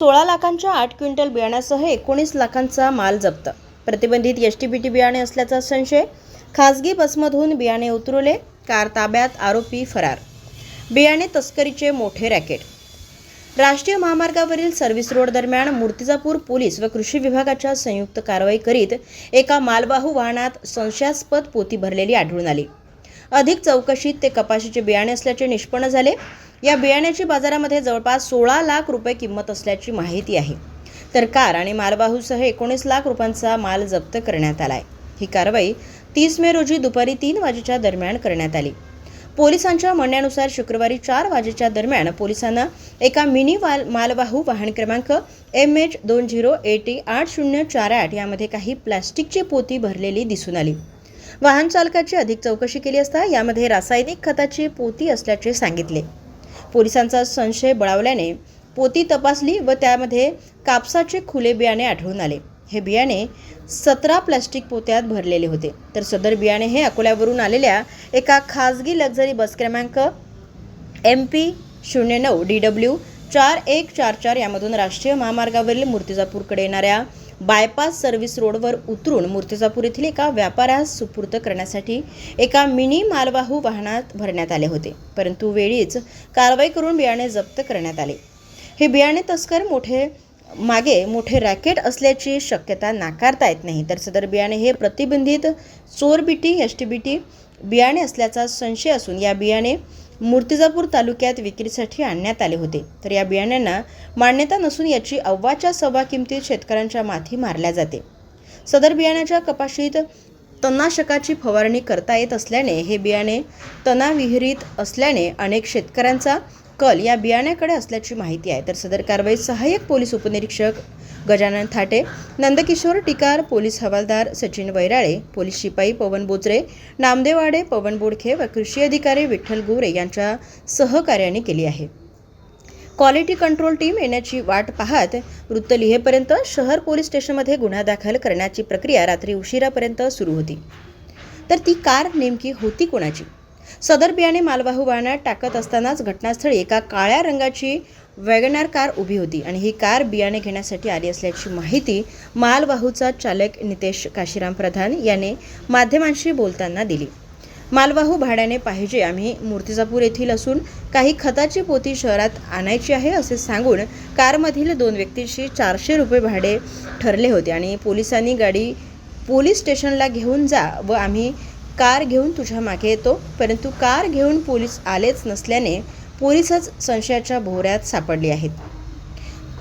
सोळा लाखांच्या आठ क्विंटल बियाण्यासह एकोणीस लाखांचा माल जप्त. प्रतिबंधित एस टी बी टी बियाणे असल्याचा संशय खासगी बसमधून बियाणे उतरवले कार ताब्यात आरोपी फरार. बियाणे तस्करीचे मोठे रॅकेट. राष्ट्रीय महामार्गावरील सर्व्हिस रोड दरम्यान मूर्तिजापूर पोलीस व कृषी विभागाच्या संयुक्त कारवाई करीत एका मालवाहू वाहनात संशयास्पद पोती भरलेली आढळून आली. अधिक चौकशीत ते कपाशीचे बियाणे असल्याचे निष्पन्न झाले. या बियाण्याची बाजारामध्ये जवळपास सोळा लाख रुपये किंमत असल्याची माहिती आहे. तर कार आणि मालवाहूसह एकोणीस लाख रुपयांचा माल जप्त करण्यात आलाय. ही कारवाई तीस मे रोजी दुपारी तीन वाजेच्या दरम्यान करण्यात आली. पोलिसांच्या म्हणण्यानुसार शुक्रवारी चार वाजेच्या दरम्यान पोलिसांना एका मिनी वाल मालवाहू वाहन क्रमांक एम एच दोन झिरो एटी आठ शून्य चार आठ यामध्ये काही प्लॅस्टिकची पोती भरलेली दिसून आली. वाहन चालकाची अधिक चौकशी केली असता यामध्ये रासायनिक खताची पोती असल्याचे सांगितले. पोलिसांचा संशय बळावल्याने पोती तपासली व त्यामध्ये कापसाचे खुले बियाणे आढळून आले. हे बियाणे सतरा प्लास्टिक पोत्यात भरलेले होते. तर सदर बियाणे हे अकोल्यावरून आलेल्या एका खाजगी लक्झरी बस क्रमांक एम पी शून्य नऊ डी डब्ल्यू चार एक चार चार यामधून राष्ट्रीय महामार्गावरील मूर्तिजापूरकडे येणाऱ्या बायपास सर्व्हिस रोडवर उतरून मूर्तिजापूर येथील एका व्यापाऱ्यास सुपूर्त करण्यासाठी एका मिनी मालवाहू वाहनात भरण्यात आले होते. परंतु वेळीच कारवाई करून बियाणे जप्त करण्यात आले. हे बियाणे तस्कर मोठे मागे मोठे रॅकेट असल्याची शक्यता नाकारता येत नाही. तर सदर बियाणे हे प्रतिबंधित चोरबिटी एस टी बी टी बियाणे असल्याचा संशय असून या बियाणे मूर्तिजापूर तालुक्यात विक्रीसाठी आणण्यात आले होते. तर या बियाण्यांना मान्यता नसून याची अव्वाच्या सव्वा किमतीत शेतकऱ्यांच्या माथी मारल्या जाते. सदर बियाण्याच्या कपाशीत तणनाशकाची फवारणी करता येत असल्याने हे बियाणे तणाविहिरीत असल्याने अनेक शेतकऱ्यांचा कल या बियाण्याकडे असल्याची माहिती आहे. तर सदर कारवाई सहाय्यक पोलीस उपनिरीक्षक गजानन थाटे नंदकिशोर टिकार पोलीस हवालदार सचिन वैराळे पोलीस शिपाई पवन बोचरे नामदेवाडे पवन बोडखे व कृषी अधिकारी विठ्ठल गोरे यांच्या सहकार्याने केली आहे. क्वालिटी कंट्रोल टीम येण्याची वाट पाहत वृत्त लिहेपर्यंत शहर पोलीस स्टेशनमध्ये गुन्हा दाखल करण्याची प्रक्रिया रात्री उशिरापर्यंत सुरू होती. तर ती कार नेमकी होती कोणाची? सदर बियाणे मालवाहू वाहनात टाकत असतानाच घटनास्थळी एका काळ्या रंगाची वॅगनार कार उभी होती आणि ही कार बियाणे घेण्यासाठी आली असल्याची माहिती मालवाहूचा चालक नितेश काशीराम प्रधान याने माध्यमांशी बोलताना दिली. मालवाहू भाड्याने पाहिजे आम्ही मूर्तिजापूर येथील असून काही खताची पोती शहरात आणायची आहे असे सांगून कारमधील दोन व्यक्तींशी चारशे रुपये भाडे ठरले होते आणि पोलिसांनी गाडी पोलीस स्टेशनला घेऊन जा व आम्ही कार घेऊन तुझ्या मागे येतो परंतु कार घेऊन पोलीस आलेच नसल्याने पोलीसच संशयाच्या भोवऱ्यात सापडली आहेत.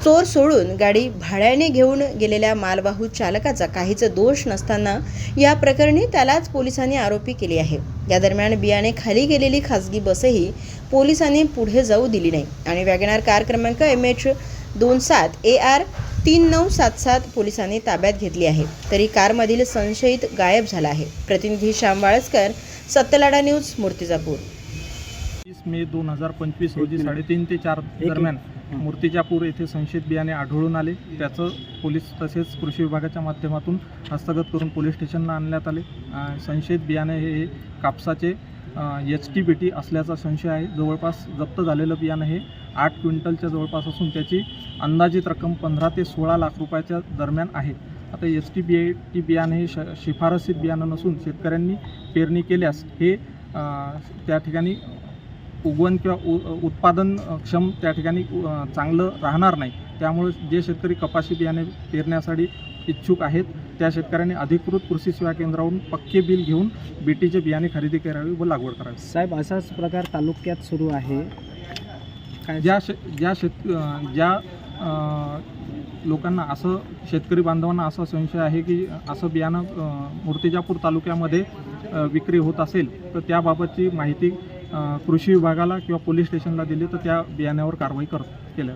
चोर सोडून गाडी भाड्याने घेऊन गेलेल्या मालवाहू चालकाचा काहीच दोष नसताना या प्रकरणी त्यालाच पोलिसांनी आरोपी केली आहे. या दरम्यान बियाणे खाली गेलेली खासगी बसही पोलिसांनी पुढे जाऊ दिली नाही. आणि वॅगनार कार क्रमांक एम एच दोन सात ए आर तीन नऊ सात सात पोलिसांनी ताब्यात घेतली आहे. तरी कारमधील संशयित गायब झाला आहे. प्रतिनिधी श्याम वाळस्कर सत्यलाडा न्यूज मूर्तिजापूर. तीस मे दोन हजार पंचवीस रोजी साडेतीन ते चार दरम्यान मूर्तिजापूर येथे संशयित बियाणे आढळून आले. त्याचं पोलीस तसेच कृषी विभागाच्या माध्यमातून हस्तगत करून पोलीस स्टेशनला आणण्यात आले. संशयित बियाणे हे कापसाचे एच टी बी टी असल्याचा संशय आहे. जवळपास जप्त झालेलं बियाणं हे आठ क्विंटलच्या जवळपास असून त्याची अंदाजित रक्कम पंधरा ते सोळा लाख रुपयाच्या दरम्यान आहे. आता एस टी बी टी बियाणं हे श शिफारसीत बियाणं नसून शेतकऱ्यांनी पेरणी केल्यास हे त्या ठिकाणी उगवण किंवा उ उत्पादन क्षम त्या ठिकाणी चांगलं राहणार नाही. त्यामुळे जे शेतकरी कपाशी बियाणे पेरण्यासाठी इच्छुक आहेत त्या शेतकऱ्यांनी अधिकृत कृषी सेवा केंद्रावरून पक्के बिल घेऊन बीटीचे बियाणे खरेदी करावी व लागवड करावी. साहेब असाच प्रकार तालुक्यात सुरू आहे. काय? ज्या शे ज्या शेत ज्या लोकांना असं शेतकरी बांधवांना असा संशय आहे की असं बियाणं मूर्तिजापूर तालुक्यामध्ये विक्री होत असेल तर त्याबाबतची माहिती कृषी विभागाला किंवा पोलीस स्टेशनला दिली तर त्या बियाण्यावर कारवाई कर केल्या.